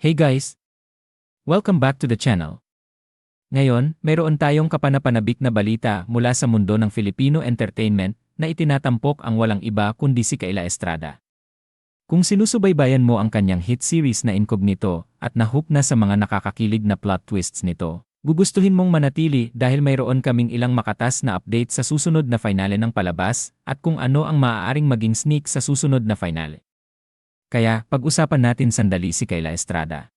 Hey guys! Welcome back to the channel. Ngayon, mayroon tayong kapanapanabik na balita mula sa mundo ng Filipino entertainment na itinatampok ang walang iba kundi si Kaila Estrada. Kung sinusubaybayan mo ang kanyang hit series na Incognito at nahook na sa mga nakakakilig na plot twists nito, gugustuhin mong manatili dahil mayroon kaming ilang makatas na update sa susunod na finale ng palabas at kung ano ang maaaring maging sneak sa susunod na finale. Kaya, pag-usapan natin sandali si Kayla Estrada.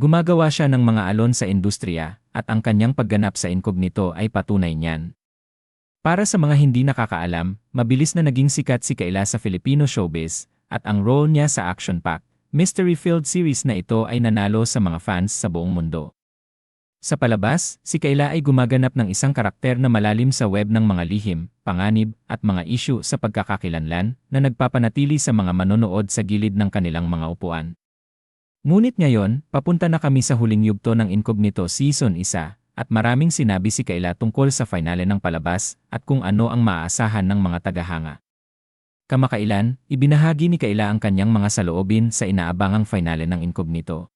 Gumagawa siya ng mga alon sa industriya at ang kanyang pagganap sa incognito ay patunay niyan. Para sa mga hindi nakakaalam, mabilis na naging sikat si Kayla sa Filipino showbiz at ang role niya sa action-packed, mystery-filled series na ito ay nanalo sa mga fans sa buong mundo. Sa palabas, si Kayla ay gumaganap ng isang karakter na malalim sa web ng mga lihim, panganib, at mga isyu sa pagkakakilanlan na nagpapanatili sa mga manonood sa gilid ng kanilang mga upuan. Ngunit ngayon, papunta na kami sa huling yugto ng Incognito Season 1 at maraming sinabi si Kayla tungkol sa finale ng palabas at kung ano ang maaasahan ng mga tagahanga. Kamakailan, ibinahagi ni Kayla ang kanyang mga saloobin sa inaabangang finale ng Incognito.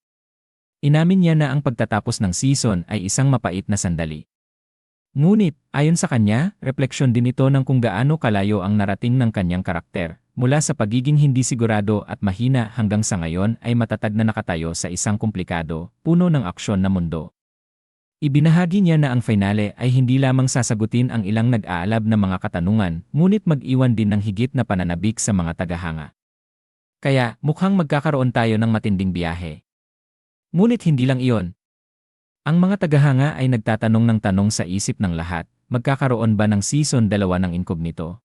Inamin niya na ang pagtatapos ng season ay isang mapait na sandali. Ngunit, ayon sa kanya, refleksyon din ito ng kung gaano kalayo ang narating ng kanyang karakter, mula sa pagiging hindi sigurado at mahina hanggang sa ngayon ay matatag na nakatayo sa isang komplikado, puno ng aksyon na mundo. Ibinahagi niya na ang finale ay hindi lamang sasagutin ang ilang nag-aalab na mga katanungan, ngunit mag-iwan din ng higit na pananabik sa mga tagahanga. Kaya, mukhang magkakaroon tayo ng matinding biyahe. Ngunit hindi lang iyon. Ang mga tagahanga ay nagtatanong ng tanong sa isip ng lahat, magkakaroon ba ng season 2 ng Incognito?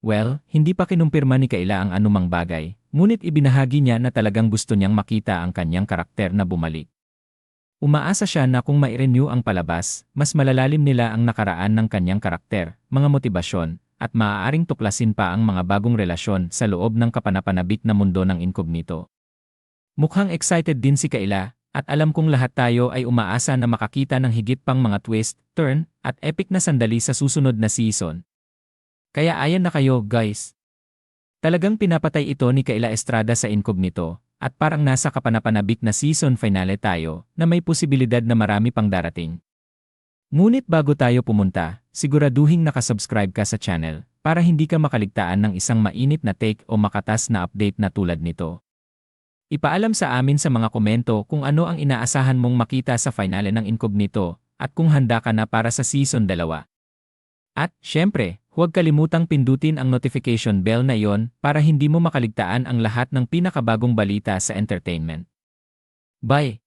Well, hindi pa kinumpirma ni Kaila ang anumang bagay, ngunit ibinahagi niya na talagang gusto niyang makita ang kanyang karakter na bumalik. Umaasa siya na kung mai-renew ang palabas, mas malalalim nila ang nakaraan ng kanyang karakter, mga motibasyon, at maaaring tuklasin pa ang mga bagong relasyon sa loob ng kapanapanabik na mundo ng Incognito. Mukhang excited din si Kaila, at alam kong lahat tayo ay umaasa na makakita ng higit pang mga twist, turn, at epic na sandali sa susunod na season. Kaya ayan na kayo, guys. Talagang pinapatay ito ni Kaila Estrada sa Incognito, at parang nasa kapanapanabik na season finale tayo na may posibilidad na marami pang darating. Ngunit bago tayo pumunta, siguraduhing nakasubscribe ka sa channel para hindi ka makaligtaan ng isang mainit na take o makatas na update na tulad nito. Ipaalam sa amin sa mga komento kung ano ang inaasahan mong makita sa finale ng Incognito at kung handa ka na para sa season 2. At, syempre, huwag kalimutang pindutin ang notification bell na iyon para hindi mo makaligtaan ang lahat ng pinakabagong balita sa entertainment. Bye!